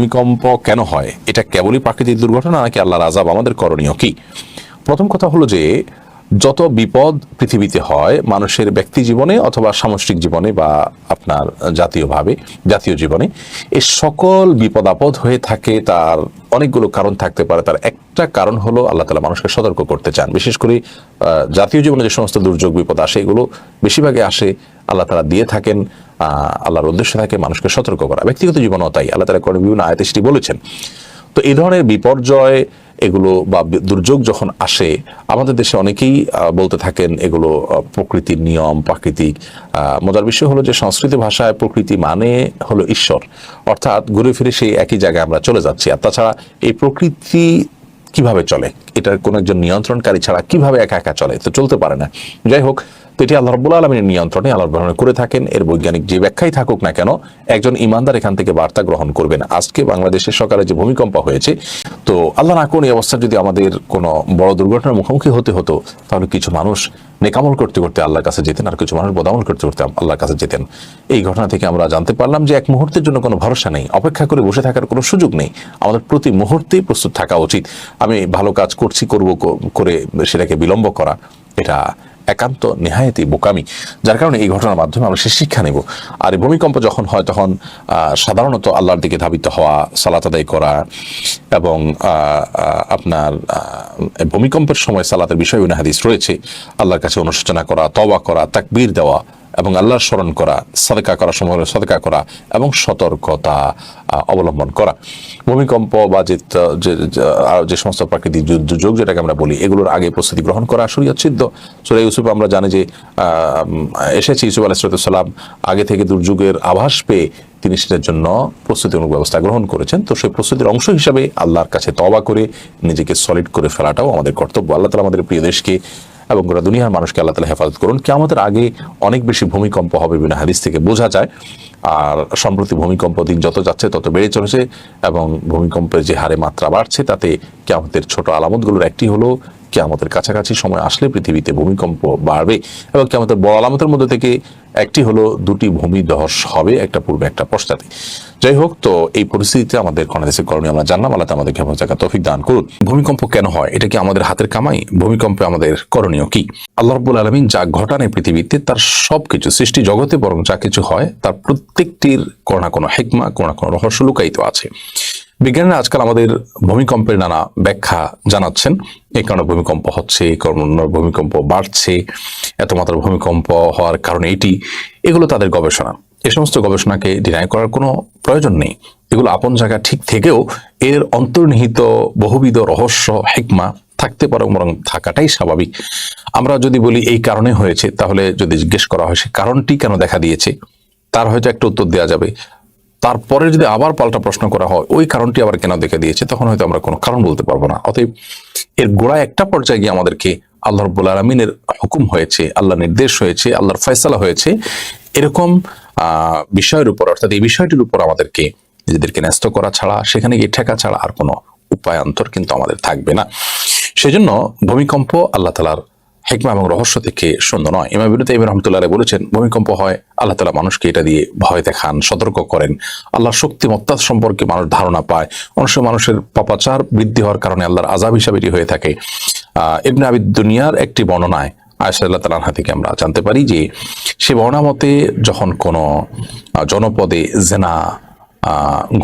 ভূমিকম্প কেন হয়? এটা কেবলই প্রাকৃতিক দুর্ঘটনা নাকি আল্লাহর আজাব আমাদের করণীয় কি? প্রথম কথা হলো যে, যত বিপদ পৃথিবীতে হয়, মানুষের ব্যক্তি জীবনে অথবা সামষ্টিক জীবনে বা আপনার জাতীয়ভাবে জাতীয় জীবনে এই সকল বিপদ আপদ হয়ে থাকে, তার অনেকগুলো কারণ থাকতে পারে। তার একটা কারণ হলো আল্লাহ তালা মানুষকে সতর্ক করতে চান। বিশেষ করে জাতীয় জীবনে যে সমস্ত দুর্যোগ, বিপদ আসে, এগুলো বেশিরভাগে আসে, আল্লাহ তালা দিয়ে থাকেন। আল্লাহর উদ্দেশ্য থাকে, মানুষকে সতর্ক করা। ব্যক্তিগত জীবনও তাই। আল্লাহ তালা করে বিভিন্ন আয়াতে সেটি বলেছেন। তো এই ধরনের বিপর্যয় এগুলো বা দুর্যোগ যখন আসে, আমাদের দেশে অনেকেই বলতে থাকেন এগুলো প্রকৃতির নিয়ম, প্রাকৃতিক মজার বিষয় হলো যে সংস্কৃত ভাষায় প্রকৃতি মানে হলো ঈশ্বর। অর্থাৎ ঘুরে ফিরে সেই একই জায়গায় আমরা চলে যাচ্ছি। আর তাছাড়া এই প্রকৃতি কীভাবে চলে? এটার কোন একজন নিয়ন্ত্রণকারী ছাড়া কীভাবে একা একা চলে? তো চলতে পারে না। যাই হোক তো এটি আল্লাহ রব্বুল আলমীর নিয়ন্ত্রণে আল্লাহ রহমান করে থাকেন। এর বৈজ্ঞানিক যে ব্যাখ্যাই থাকুক না কেন, একজন ইমানদার এখান থেকে বার্তা গ্রহণ করবেন। আজকে বাংলাদেশের সকালে যে ভূমিকম্প হয়েছে, তো আল্লাহ না কোন এই অবস্থা যদি আমাদের কোনো বড় দুর্ঘটনার মুখোমুখি হতে হতো, তাহলে কিছু মানুষ নেকামল করতে করতে আল্লাহর কাছে যেতেন আর কিছু মানুষ বদামল করতে করতে আল্লাহর কাছে যেতেন। এই ঘটনা থেকে আমরা জানতে পারলাম যে এক মুহূর্তের জন্য কোনো ভরসা নেই, অপেক্ষা করে বসে থাকার কোনো সুযোগ নেই। আমাদের প্রতি মুহূর্তেই প্রস্তুত থাকা উচিত। আমি ভালো কাজ করছি, করব করে সেটাকে বিলম্ব করা, এটা একান্ত নেহায়েতি বোকামি, যার কারণে এই ঘটনার মাধ্যমে আমরা সে শিক্ষা নেব। আর এই ভূমিকম্প যখন হয়, তখন সাধারণত আল্লাহর দিকে ধাবিত হওয়া, সালাত আদায় করা এবং আপনার ভূমিকম্পের সময় সালাতের বিষয় হাদিস রয়েছে। আল্লাহর কাছে অনুশোচনা করা তবা করা, তাকবীর দেওয়া এবং আল্লাহর স্মরণ করা, সদকা করা সময় সদকা করা এবং সতর্কতা অবলম্বন করা। ভূমিকম্প বা যে যে- সমস্ত প্রাকৃতিক দুর্যোগ যেটাকে আমরা বলি, এগুলোর আগে প্রস্তুতি গ্রহণ করা শরীয়চ্ছিদ্র সুরাই ইউসুফ আমরা জানি যে এসেছে ইউসুফ আলাহিসাল্লাম আগে থেকে দুর্যোগের আভাস পেয়ে তিনি সেটার জন্য প্রস্তুতিমূলক ব্যবস্থা গ্রহণ করেছেন। তো সেই প্রস্তুতির অংশ হিসাবে আল্লাহর কাছে তবা করে নিজেকে সলিড করে ফেলাটাও আমাদের কর্তব্য। আল্লাহ তালা আমাদের প্রিয় দেশকে এবং গোটা দুনিয়ার মানুষকে আল্লাহ তালা হেফাজত করুন। কেমতের আগে অনেক বেশি ভূমিকম্প হবে বিভিন্ন হাদিস থেকে বোঝা যায়। আর সম্প্রতি ভূমিকম্প দিন যত যাচ্ছে, তত বেড়ে চলেছে এবং ভূমিকম্পের যে হারে মাত্রা বাড়ছে, তাতে কেমতের ছোট আলামতগুলোর একটি হলো কি আমাদের কাছাকাছি সময় আসলে পৃথিবীতে ভূমিকম্প বাড়বে এবং কি আমাদের বড় আলামতের মধ্যে থেকে একটি হলো দুটি ভূমি ধস হবে, একটা পূর্বে, একটা পশ্চাতে। যাই হোক, তো এই পরিস্থিতিতে আমাদের কর্ণাদেশের করণীয় আমরা জানলাম, আল্লাহ আমাদের হেফাজ জায়গা তৌফিক দান করুন। ভূমিকম্প কেন হয়? এটা কি আমাদের হাতের কামাই? ভূমিকম্পে আমাদের করণীয় কি? আল্লাহ রব্বুল আলমিন যা ঘটান এই পৃথিবীতে, তার সবকিছু, সৃষ্টি জগতে বরং যা কিছু হয়, তার প্রত্যেকটির কোনো না কোনো হেকমা, কোনো না কোনো রহস্য লুকায়িত আছে। বিজ্ঞানীরা আজকাল আমাদের ভূমিকম্পের নানা ব্যাখ্যা জানাচ্ছেন। এই কারণে ভূমিকম্প হচ্ছে, এই কারণে ভূমিকম্প বাড়ছে, এত মাত্রার ভূমিকম্প হওয়ার কারণে এটি, এগুলো তাদের গবেষণা। এ সমস্ত গবেষণাকে ডিনাই করার কোনো প্রয়োজন নেই। এগুলো আপন জায়গা ঠিক থেকেও এর অন্তর্নিহিত বহুবিধ রহস্য, হেকমা থাকতে পারে বরং থাকাটাই স্বাভাবিক। আমরা যদি বলি এই কারণে হয়েছে, তাহলে যদি জিজ্ঞেস করা হয় সে কারণটি কেন দেখা দিয়েছে, তার হয়তো একটা উত্তর দেওয়া যাবে। তারপরে যদি আবার পাল্টা প্রশ্ন করা হয়, ওই কারণটি আবার কেন দেখে দিয়েছে, তখন হয়তো আমরা কোনো কারণ বলতে পারব না। অতএব এর গোড়া একটা পর্যায়ে গিয়ে আমাদেরকে আল্লাহ রব্বুল আলমিনের হুকুম হয়েছে, আল্লাহ নির্দেশ হয়েছে, আল্লাহর ফয়সালা হয়েছে। এরকম বিষয়ের উপর, অর্থাৎ এই বিষয়টির উপর আমাদেরকে নিজেদেরকে ন্যস্ত করা ছাড়া, সেখানে গিয়ে ঠেকা ছাড়া আর কোনো উপায়ান্তর কিন্তু আমাদের থাকবে না। সেজন্য ভূমিকম্প আল্লাহ তালার হেকমা এবং রহস্য থেকে সুন্দর নয়। ইমাম বিরুদ্ধে ইমাম রহমতুল্লাহ বলেছেন, ভূমিকম্প হয়, আল্লাহ তালা মানুষকে এটা দিয়ে ভয় দেখান, সতর্ক করেন। আল্লাহর শক্তিমত্তা সম্পর্কে মানুষ ধারণা পায়। অনেক মানুষের পাপাচার বৃদ্ধি হওয়ার কারণে আল্লাহর আজাব হিসাবে এটি হয়ে থাকে। ইবনে আবিদ দুনিয়ার একটি বর্ণনায় আয়সাল্লাহ তালাহা থেকে আমরা জানতে পারি যে, সে বর্ণনা মতে যখন কোনো জনপদে জেনা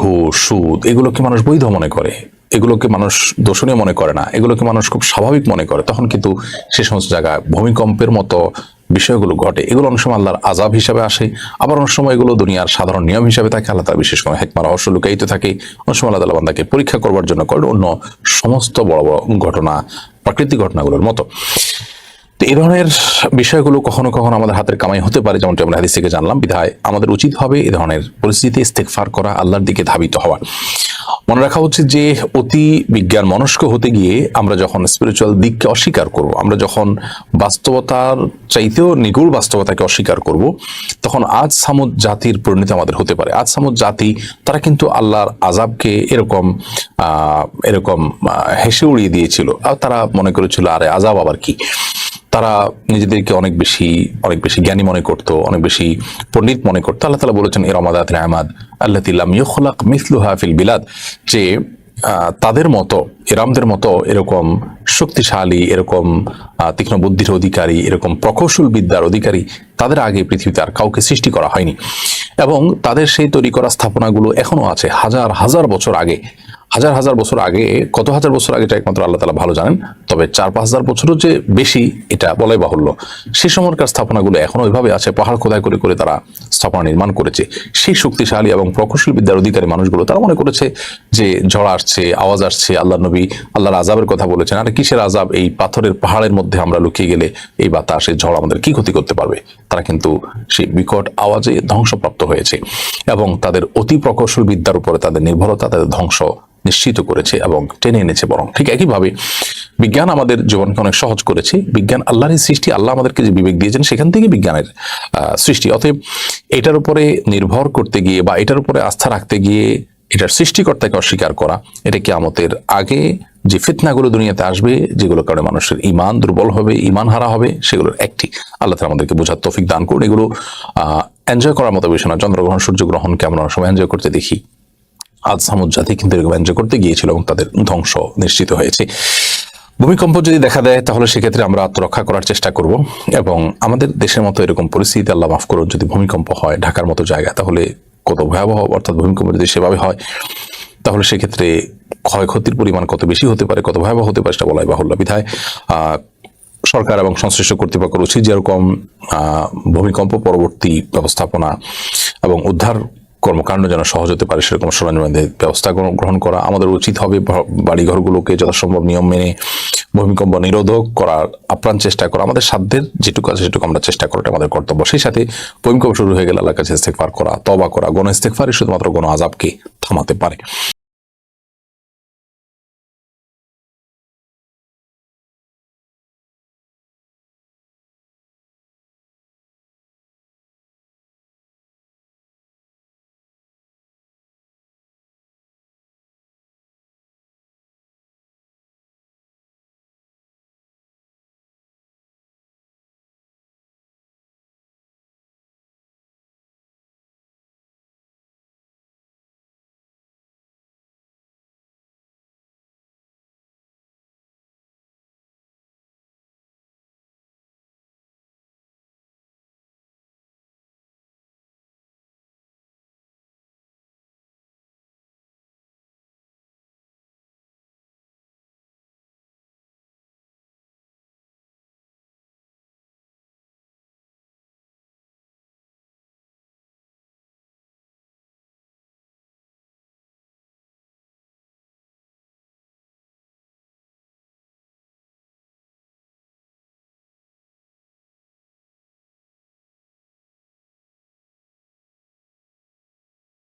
ঘুষ, সুদ, এগুলোকে মানুষ বৈধ মনে করে। এগুলোকে মানুষ দোষণীয় মনে করে না। এগুলোকে মানুষ খুব স্বাভাবিক মনে করে। তখন কিন্তু সে সমস্ত জায়গায় ভূমিকম্পের মতো বিষয়গুলো ঘটে। এগুলো অনেক সময় আল্লাহর আজাব হিসাবে আসে। আবার অনেক সময় এগুলো দুনিয়ার সাধারণ নিয়ম হিসাবে থাকে। আল্লাহ তার বিশেষ কোনো হেকমা রহস্য লুকায়িত থাকে। অনেক সময় আল্লাহ বান্দাকে পরীক্ষা করবার জন্য করে অন্য সমস্ত বড় বড় ঘটনা, প্রাকৃতিক ঘটনাগুলোর মতো। তো এই ধরনের বিষয়গুলো কখনো কখনো আমাদের হাতের কামাই হতে পারে, যেমনটি আমরা হাদিস থেকে জানলাম। বিধায় আমাদের উচিত হবে এই ধরনের পরিস্থিতি ইস্তেকফার করা, আল্লাহর দিকে ধাবিত হওয়া। মনে রাখা উচিত যে অতি বিজ্ঞান মনস্ক হতে গিয়ে আমরা যখন স্পিরিচুয়াল দিককে অস্বীকার করব, আমরা যখন বাস্তবতার চাইতেও নিগুড় বাস্তবতাকে অস্বীকার করব, তখন আজ সামুদ জাতির পরিণতি আমাদের হতে পারে। আজ সামুদ জাতি, তারা কিন্তু আল্লাহর আজাবকে এরকম এরকম হেসে উড়িয়ে দিয়েছিল। আর তারা মনে করেছিল, আরে আজাব আবার কি? তারা নিজেদেরকে অনেক বেশি অনেক বেশি জ্ঞানী মনে করত, অনেক বেশি পণ্ডিত মনে করতো। আল্লাহ তালা বলেছেন এর রমাদাত আহমাদ আল্লাহ তিল্লাম ইয়খলাক মিসলুহা ফিল বিলাদ যে তাদের মতো এরামদের মতো এরকম শক্তিশালী, এরকম তীক্ষ্ণ বুদ্ধির অধিকারী, এরকম প্রকৌশল বিদ্যার অধিকারী তাদের আগে পৃথিবীতে আর কাউকে সৃষ্টি করা হয়নি। এবং তাদের সেই তৈরি করা স্থাপনাগুলো এখনও আছে হাজার হাজার বছর আগে। হাজার হাজার বছর আগে, কত হাজার বছর আগে এটা একমাত্র আল্লাহ তালা ভালো জানেন? তবে চার পাঁচ হাজার বছরও যে বেশি এটা বলাই বাহুল্য। সেই সময়কার স্থাপনাগুলো এখনও ওইভাবে আছে, পাহাড় খোদাই করে করে তারা স্থাপনা নির্মাণ করেছে। সেই শক্তিশালী এবং প্রকৌশল বিদ্যার অধিকারী মানুষগুলো তারা মনে করেছে যে ঝড় আসছে, আওয়াজ আসছে আল্লাহ নবী আল্লাহর আজাবের কথা বলেছেন। আরে কিসের আজাব এই পাথরের পাহাড়ের মধ্যে আমরা লুকিয়ে গেলে এই বাতাস, এই ঝড় আমাদের কি ক্ষতি করতে পারবে? তারা কিন্তু সেই বিকট আওয়াজে ধ্বংসপ্রাপ্ত হয়েছে। এবং তাদের অতি প্রকৌশল বিদ্যার উপরে তাদের নির্ভরতা, তাদের ধ্বংস নিশ্চিত করেছে এবং টেনে এনেছে বরং। ঠিক একইভাবে বিজ্ঞান আমাদের জীবনকে অনেক সহজ করেছে। বিজ্ঞান আল্লাহর সৃষ্টি, আল্লাহ আমাদেরকে যে বিবেক দিয়েছেন, সেখান থেকে বিজ্ঞানের সৃষ্টি। অতএব এটার উপরে নির্ভর করতে গিয়ে বা এটার উপরে আস্থা রাখতে গিয়ে এটার সৃষ্টিকর্তাকে অস্বীকার করা, এটা কি আমাদের আগে যে ফিতনাগুলো দুনিয়াতে আসবে যেগুলো কারণে মানুষের ইমান দুর্বল হবে ইমান হারা হবে, সেগুলোর একটি। আল্লাহ তাআলা আমাদেরকে বোঝার তৌফিক দান করুন। এগুলো এনজয় করার মতো বিষয় না চন্দ্রগ্রহণ সূর্যগ্রহণকে আমরা অনেক সময় এনজয় করতে দেখি। আজ সামুদ জাতি কিন্তু এরকম এনজয় করতে গিয়েছিল এবং তাদের ধ্বংস নিশ্চিত হয়েছে। ভূমিকম্প যদি দেখা দেয়, তাহলে সেক্ষেত্রে আমরা আত্মরক্ষা করার চেষ্টা করব এবং আমাদের দেশের মতো এরকম পরিস্থিতি আল্লাহ মাফ করুন, যদি ভূমিকম্প হয় ঢাকার মতো জায়গা, তাহলে কত ভয়াবহ, অর্থাৎ ভূমিকম্প যদি সেভাবে হয়, তাহলে সেক্ষেত্রে ক্ষয়ক্ষতির পরিমাণ কত বেশি হতে পারে, কত ভয়াবহ হতে পারে, সেটা বলাই বাহুল্য। বিধায় সরকার এবং সংশ্লিষ্ট কর্তৃপক্ষের উচিত যেরকম ভূমিকম্প পরবর্তী ব্যবস্থাপনা এবং উদ্ধার কর্মকাণ্ড যেন সহজ হতে পারে, সেরকম সরঞ্জামের ব্যবস্থা গ্রহণ করা আমাদের উচিত হবে। বাড়িঘরগুলোকে যথাসম্ভব নিয়ম মেনে, ভূমিকম্প নিরোধক করার আপ্রাণ চেষ্টা করা, আমাদের সাধ্যের যেটুকু আছে সেটুকু আমরা চেষ্টা করাটা আমাদের কর্তব্য। সেই সাথে ভূমিকম্প শুরু হয়ে গেলে আল্লাহর কাছে ইস্তেকফার করা তবা করা, গণ ইস্তেকফারই শুধুমাত্র গণ আজাবকে থামাতে পারে।